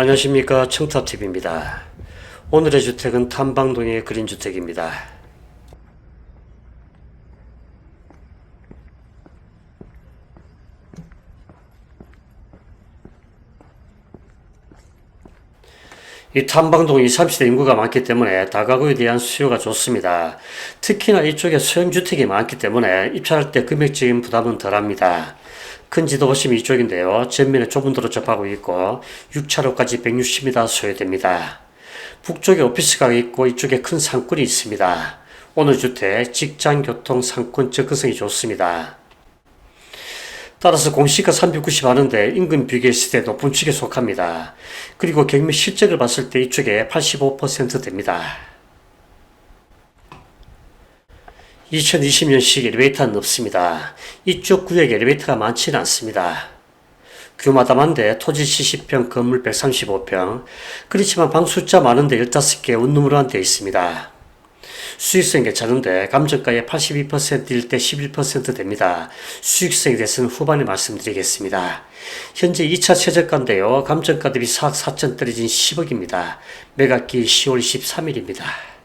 안녕하십니까 청탑TV입니다. 오늘의 주택은 탐방동의 그린주택입니다. 이 탐방동이 30대 인구가 많기 때문에 다가구에 대한 수요가 좋습니다. 특히나 이쪽에 소형주택이 많기 때문에 입찰할 때 금액적인 부담은 덜합니다. 큰 지도 보시면 이쪽인데요. 전면에 좁은 도로 접하고 있고 6차로까지 160m 소요됩니다. 북쪽에 오피스가 있고 이쪽에 큰 상권이 있습니다. 오늘 주택 직장 교통 상권 접근성이 좋습니다. 따라서 공시가 390 하는데 인근 비교했을 때 높은 축에 속합니다. 그리고 경매 실적을 봤을 때 이쪽에 85% 됩니다. 2020년식 엘리베이터는 없습니다. 이쪽 구역에 엘리베이터가 많지는 않습니다. 규모다만데 토지 70평, 건물 135평. 그렇지만 방 숫자 많은데 15개 원룸으로 한데 있습니다. 수익성 괜찮은데 감정가의 82%일 때 11% 됩니다. 수익성에 대해서는 후반에 말씀드리겠습니다. 현재 2차 최저가인데요. 감정가 대비 4억 4천 떨어진 10억입니다. 매각기 10월 23일입니다.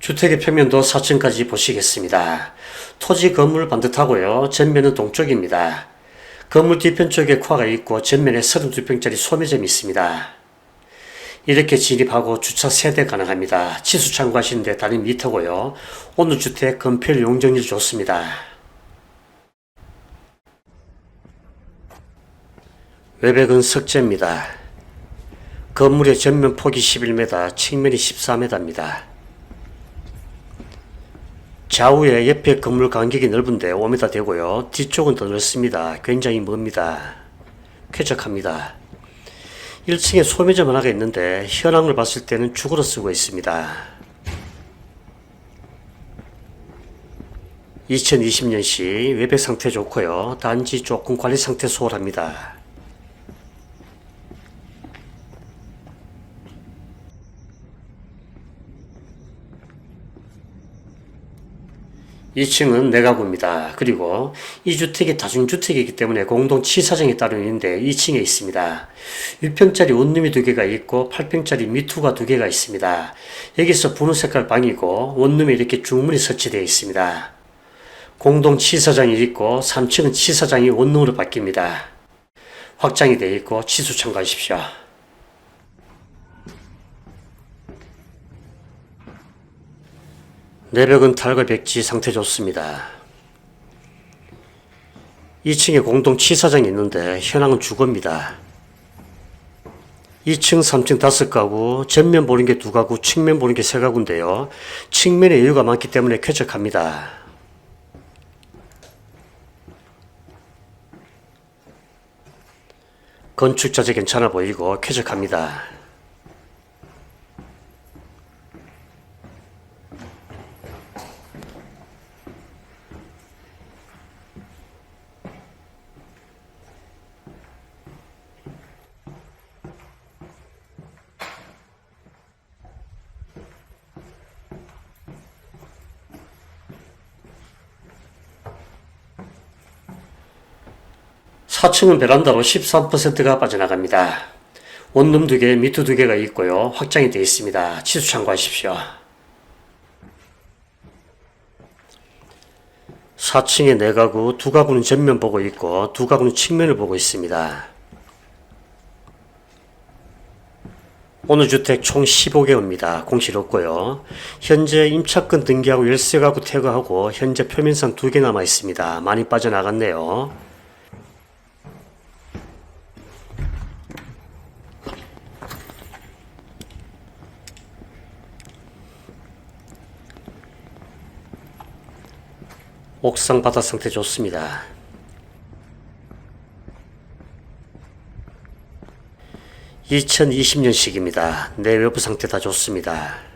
주택의 평면도 4층까지 보시겠습니다. 토지 건물 반듯하고요. 전면은 동쪽입니다. 건물 뒤편 쪽에 코아가 있고 전면에 32평짜리 소매점이 있습니다. 이렇게 진입하고 주차 3대 가능합니다. 치수 참고하시는데 단위 미터고요. 오늘 주택 건폐율 용적률 좋습니다. 외벽은 석재입니다. 건물의 전면 폭이 11m, 측면이 14m입니다. 좌우에 옆에 건물 간격이 넓은데 5m 되고요. 뒤쪽은 더 넓습니다. 굉장히 멉니다. 쾌적합니다. 1층에 소매점 하나가 있는데 현황을 봤을 때는 죽으로 쓰고 있습니다. 2020년시 외벽 상태 좋고요. 단지 조금 관리 상태 소홀합니다. 2층은 내가구입니다. 그리고 이 주택이 다중주택이기 때문에 공동 치 사정이 따로 있는데 2층에 있습니다. 6평짜리 원룸이 두 개가 있고 8평짜리 미투가 두 개가 있습니다. 여기서 분홍 색깔 방이고 원룸에 이렇게 중문이 설치되어 있습니다. 공동 치사장이 있고 3층은 치사장이 원룸으로 바뀝니다. 확장이 되어 있고 치수 참고하십시오. 내벽은 탈거 백지 상태 좋습니다. 2층에 공동 치사장이 있는데 현황은 주거입니다. 2층, 3층 다섯 가구, 전면 보는 게 두 가구, 측면 보는 게 세 가구인데요. 측면에 여유가 많기 때문에 쾌적합니다. 건축 자재 괜찮아 보이고 쾌적합니다. 사층은 베란다로 13%가 빠져나갑니다. 원룸 두 개, 미투 두 개가 있고요. 확장이 되어 있습니다. 치수 참고하십시오. 4층에 네 가구, 두 가구는 전면 보고 있고 두 가구는 측면을 보고 있습니다. 오늘 주택 총 15개입니다. 공실 없고요. 현재 임차권 등기하고 열세 가구 퇴거하고 현재 표면상 두개 남아 있습니다. 많이 빠져나갔네요. 옥상 바닥 상태 좋습니다. (2020년식입니다) 내외부 상태 다 좋습니다.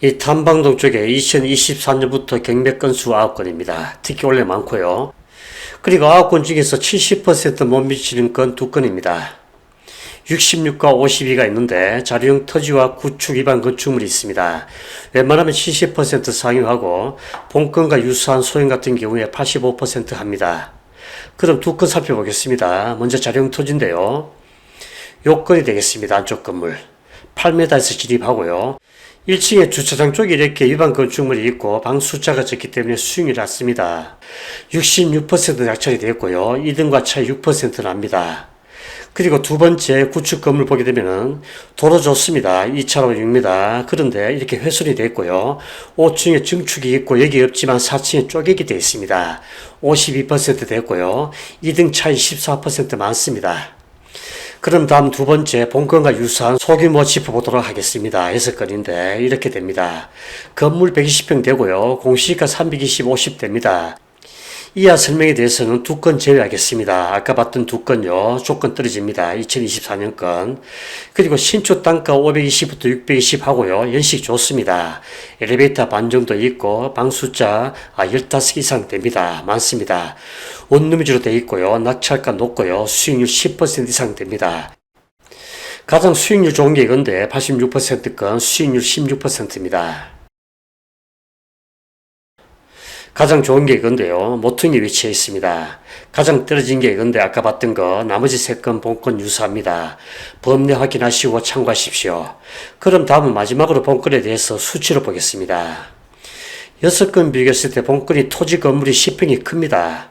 이 탐방동 쪽에 2024년부터 경매 건수 9건입니다. 특히 원래 많고요. 그리고 9건 중에서 70%못 미치는 건 2건입니다. 66과 52가 있는데 자료형 터지와 구축 위반 건축물이 있습니다. 웬만하면 70% 상용하고 본건과 유사한 소형 같은 경우에 85% 합니다. 그럼 두 건 살펴보겠습니다. 먼저 자료형 터지인데요. 요건이 되겠습니다. 안쪽 건물. 8m에서 진입하고요. 1층에 주차장 쪽에 이렇게 위반 건축물이 있고 방 숫자가 적기 때문에 수익률이 낮습니다. 66% 낙찰이 되었고요. 2등과 차이 6% 납니다. 그리고 두 번째 구축 건물 보게 되면은 도로 좋습니다. 2차로 6m. 그런데 이렇게 훼손이 있고요. 5층에 증축이 있고 여기 없지만 4층에 쪼개기 되어 있습니다. 52% 됐고요. 2등 차이 14% 많습니다. 그럼 다음 두 번째 본건과 유사한 소규모 짚어보도록 하겠습니다. 여섯 건인데 이렇게 됩니다. 건물 120평 되고요. 공시가 320, 50 됩니다. 이하 설명에 대해서는 두 건 제외하겠습니다. 아까 봤던 두 건요. 조건 떨어집니다. 2024년 건. 그리고 신축 단가 520부터 620 하고요. 연식 좋습니다. 엘리베이터 반 정도 있고 방 숫자 15개 이상 됩니다. 많습니다. 원룸 위주로 되어 있고요. 낙찰가 높고요. 수익률 10% 이상 됩니다. 가장 수익률 좋은 게 이건데 86%건 수익률 16%입니다. 가장 좋은 게 이건데요. 모퉁이 위치해 있습니다. 가장 떨어진 게 이건데 아까 봤던 거 나머지 세 건 본건 유사합니다. 범례 확인하시고 참고하십시오. 그럼 다음은 마지막으로 본건에 대해서 수치로 보겠습니다. 여섯 건 비교했을 때 본건이 토지 건물이 10평이 큽니다.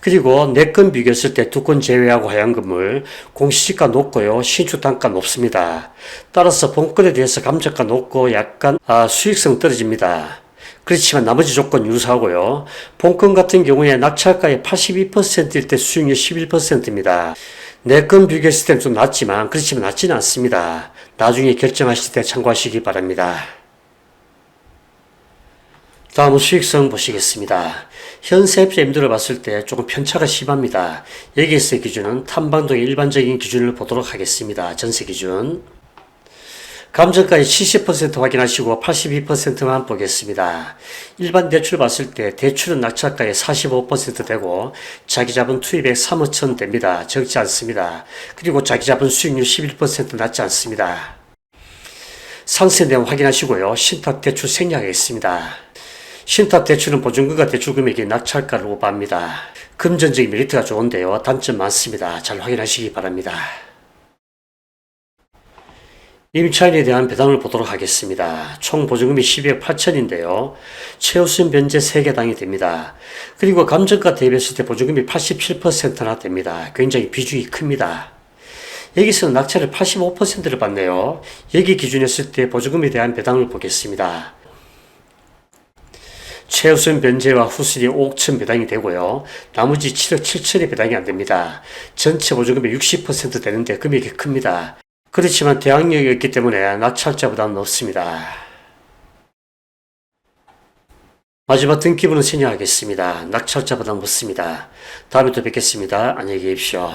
그리고 네 건 비교했을 때 두 건 제외하고 하얀 건물 공시지가 높고요. 신축 단가 높습니다. 따라서 본건에 대해서 감정가 높고 약간 아, 수익성 떨어집니다. 그렇지만 나머지 조건 유사하고요. 본건 같은 경우에 낙찰가의 82%일 때 수익률 11%입니다. 네건 비교했을 때는 좀 낮지만 그렇지만 낮지는 않습니다. 나중에 결정하실 때 참고하시기 바랍니다. 다음은 수익성 보시겠습니다. 현 세입자 임대를 봤을 때 조금 편차가 심합니다. 여기에서의 기준은 탐방동의 일반적인 기준을 보도록 하겠습니다. 전세 기준. 감정가의 70% 확인하시고 82%만 보겠습니다. 일반 대출 봤을 때 대출은 낙찰가의 45% 되고 자기 자본 투입액 3억 천 됩니다. 적지 않습니다. 그리고 자기 자본 수익률 11% 낮지 않습니다. 상세 내용 확인하시고요. 신탁 대출 생략하겠습니다. 신탁 대출은 보증금과 대출 금액이 낙찰가를 오버합니다. 금전적인 메리트가 좋은데요. 단점 많습니다. 잘 확인하시기 바랍니다. 임차인에 대한 배당을 보도록 하겠습니다. 총 보증금이 12억 8천인데요. 최우선 변제 3개당이 됩니다. 그리고 감정가 대비했을 때 보증금이 87%나 됩니다. 굉장히 비중이 큽니다. 여기서는 낙찰을 85%를 받네요. 여기 기준했을 때 보증금에 대한 배당을 보겠습니다. 최우선 변제와 후순위 5억 천 배당이 되고요. 나머지 7억 7천이 배당이 안 됩니다. 전체 보증금의 60% 되는데 금액이 큽니다. 그렇지만 대항력이 없기 때문에 낙찰자보다는 높습니다. 마지막 등기부는 생략하겠습니다. 낙찰자보다 높습니다. 다음에 또 뵙겠습니다. 안녕히 계십시오.